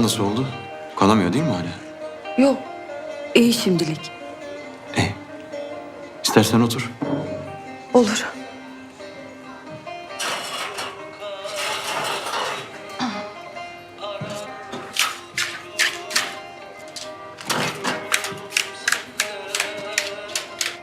Yara nasıl oldu? Kanamıyor değil mi hala? Yok. iyi şimdilik. İyi. İstersen otur. Olur.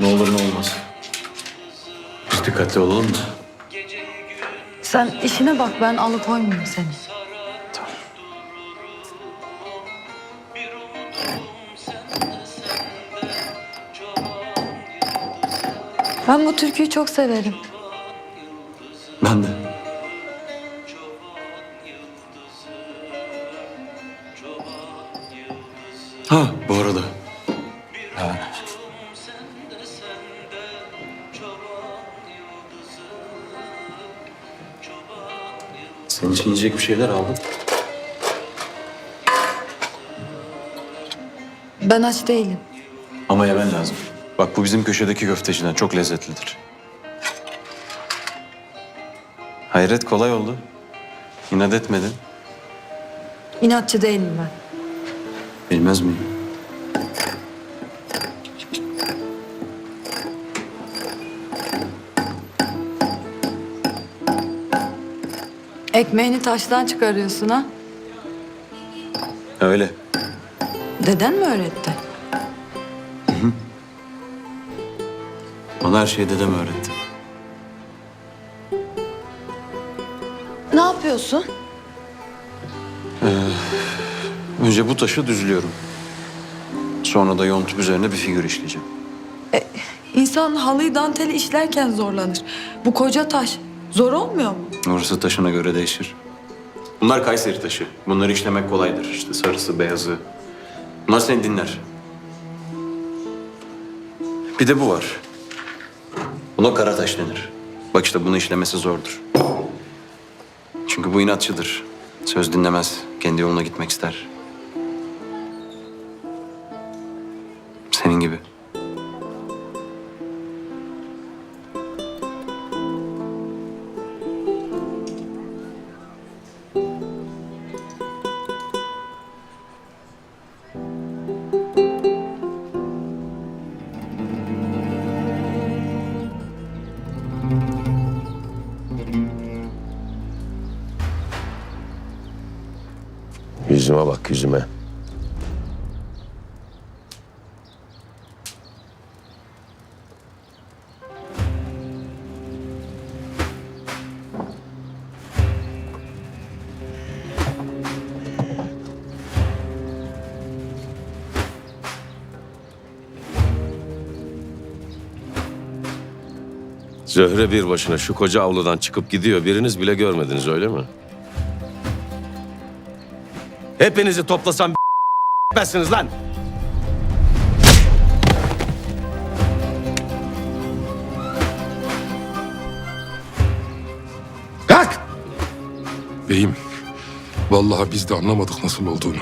Ne olur ne olmaz. Biz dikkatli olalım da. Sen işine bak ben alıkoymayayım seni. Ben bu türküyü çok severim. Ben de. Ha bu arada. Ha. Senin için yiyecek bir şeyler aldım. Ben aç değilim. Ama yemen lazım. Bak bu bizim köşedeki köfteciden çok lezzetlidir. Hayret kolay oldu. İnat etmedin. İnatçı değilim ben. Bilmez miyim? Ekmeğini taştan çıkarıyorsun ha? Öyle. Deden mi öğretti? Bana her şeyi dedem öğretti. Ne yapıyorsun? Önce bu taşı düzlüyorum. Sonra da yontup üzerine bir figür işleyeceğim. İnsan halıyı danteli işlerken zorlanır. Bu koca taş zor olmuyor mu? Orası taşına göre değişir. Bunlar Kayseri taşı. Bunları işlemek kolaydır. İşte sarısı, beyazı. Bunlar seni dinler. Bir de bu var. Buna kara taş denir. Bak işte bunu işlemesi zordur. Çünkü bu inatçıdır. Söz dinlemez. Kendi yoluna gitmek ister. Yüzüme bak yüzüme. Zöhre bir başına şu koca avludan çıkıp gidiyor. Biriniz bile görmediniz öyle mi? Hepinizi toplasam etmezsiniz lan. Kalk! Beyim, vallahi biz de anlamadık nasıl olduğunu.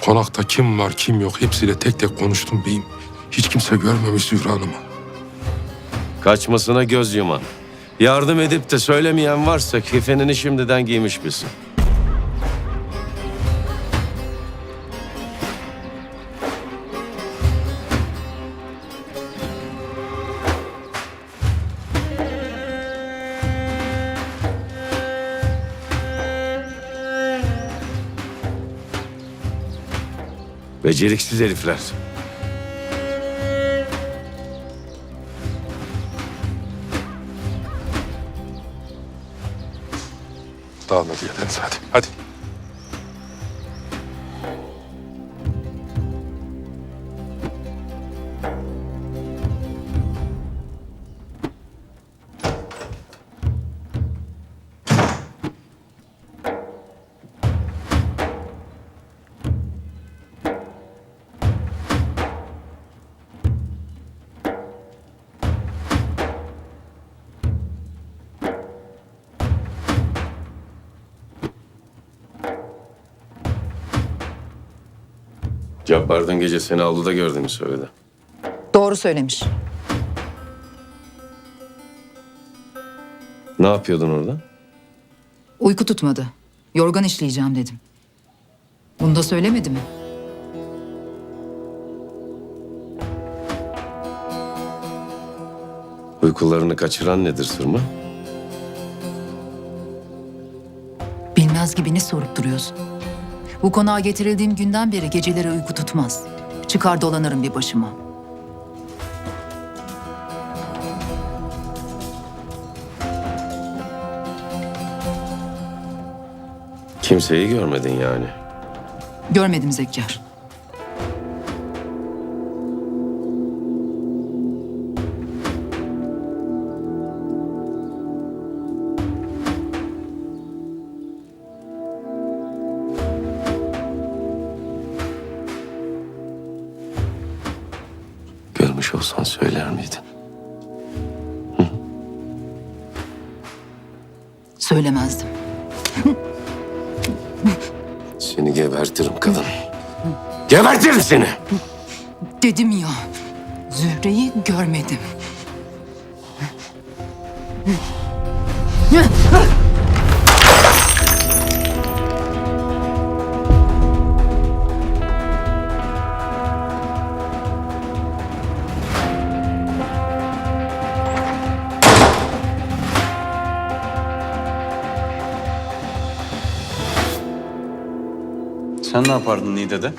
Konakta kim var kim yok hepsiyle tek tek konuştum beyim. Hiç kimse görmemiş Zühre Hanım'ı. Kaçmasına göz yuman. Yardım edip de söylemeyen varsa kefenini şimdiden giymiş bilsin. Beceriksiz herifler. Dağılma diyeleriniz hadi. Hadi. Cabbar dün gece seni avluda gördüğümü söyledi. Doğru söylemiş. Ne yapıyordun orada? Uyku tutmadı. Yorgan işleyeceğim dedim. Bunu da söylemedi mi? Uykularını kaçıran nedir Sırma? Bilmez gibi ne sorup duruyorsun? Bu konağa getirildiğim günden beri geceleri uyku tutmaz. Çıkar dolanırım bir başıma. Kimseyi görmedin yani. Görmedim Zekkar. Görmüş olsan söyler miydin? Söylemezdim. Seni gebertirim kadın. Gebertirim seni! Dedim ya. Zühre'yi görmedim. Sen ne yapardın Niğde'de?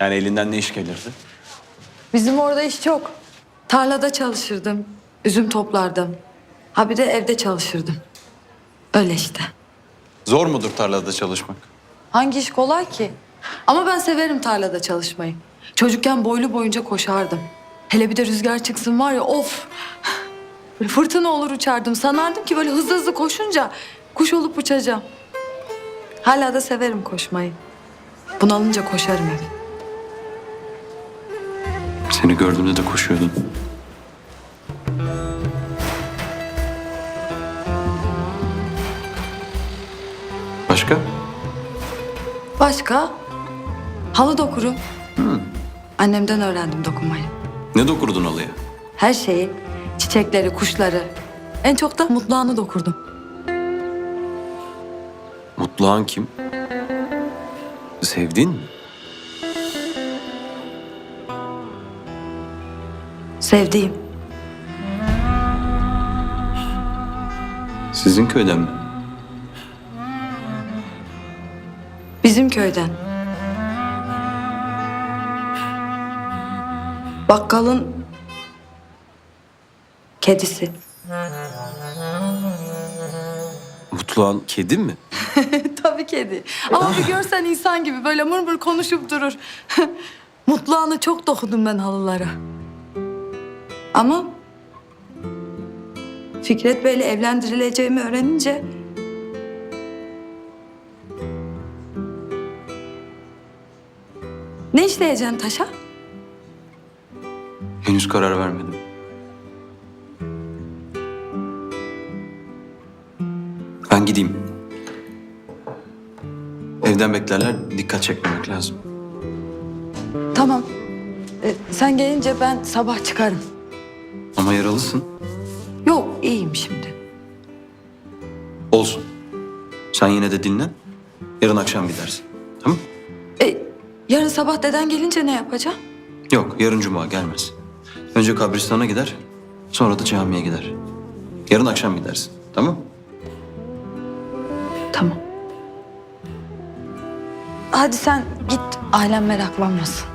Yani elinden ne iş gelirdi? Bizim orada iş çok. Tarlada çalışırdım. Üzüm toplardım. Ha bir de evde çalışırdım. Öyle işte. Zor mudur tarlada çalışmak? Hangi iş kolay ki? Ama ben severim tarlada çalışmayı. Çocukken boylu boyunca koşardım. Hele bir de rüzgar çıksın var ya of. Böyle fırtına olur uçardım. Sanardım ki böyle hızlı hızlı koşunca kuş olup uçacağım. Hala da severim koşmayı. Bunalınca koşarım hep. Seni gördüğümde de koşuyordun. Başka? Başka? Halı dokurum. Annemden öğrendim dokunmayı. Ne dokurdun halıya? Her şeyi, çiçekleri, kuşları. En çok da mutluğunu dokurdum. Mutluhan kim? Sevdin mi? Sevdiğim. Sizin köyden mi? Bizim köyden. Bakkalın kedisi. Mutluhan kedi mi? Tabii kedi. Ama bir görsen insan gibi böyle mırmır konuşup durur. Mutluğunu çok dokudum ben halılara. Ama Fikret Bey'le evlendirileceğimi öğrenince Ne işleyeceksin taşa? Henüz karar vermedim. Evden beklerler, dikkat çekmemek lazım. Tamam. Ee, sen gelince ben sabah çıkarım. Ama yaralısın. Yok iyiyim şimdi. Olsun. Sen yine de dinlen. Yarın akşam gidersin. Tamam E, yarın sabah deden gelince ne yapacağım? Yok, yarın cuma gelmez. Önce kabristana gider, sonra da camiye gider. Yarın akşam gidersin. Tamam Tamam. Hadi sen git ailem meraklanmasın.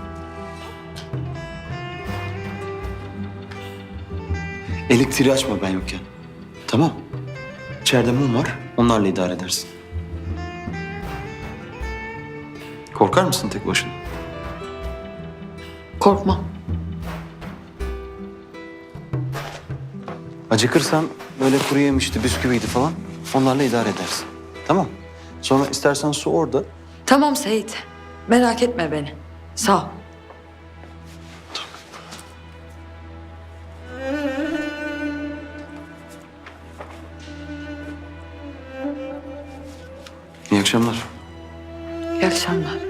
Elektriği açma ben yokken. Tamam. İçeride mum var, onlarla idare edersin. Korkar mısın tek başına? Korkmam. Acıkırsan böyle kuru yemişti, bisküviydi falan onlarla idare edersin. Tamam. Sonra istersen su orada. Tamam Seyit. Merak etme beni. Sağ ol. İyi akşamlar. İyi akşamlar.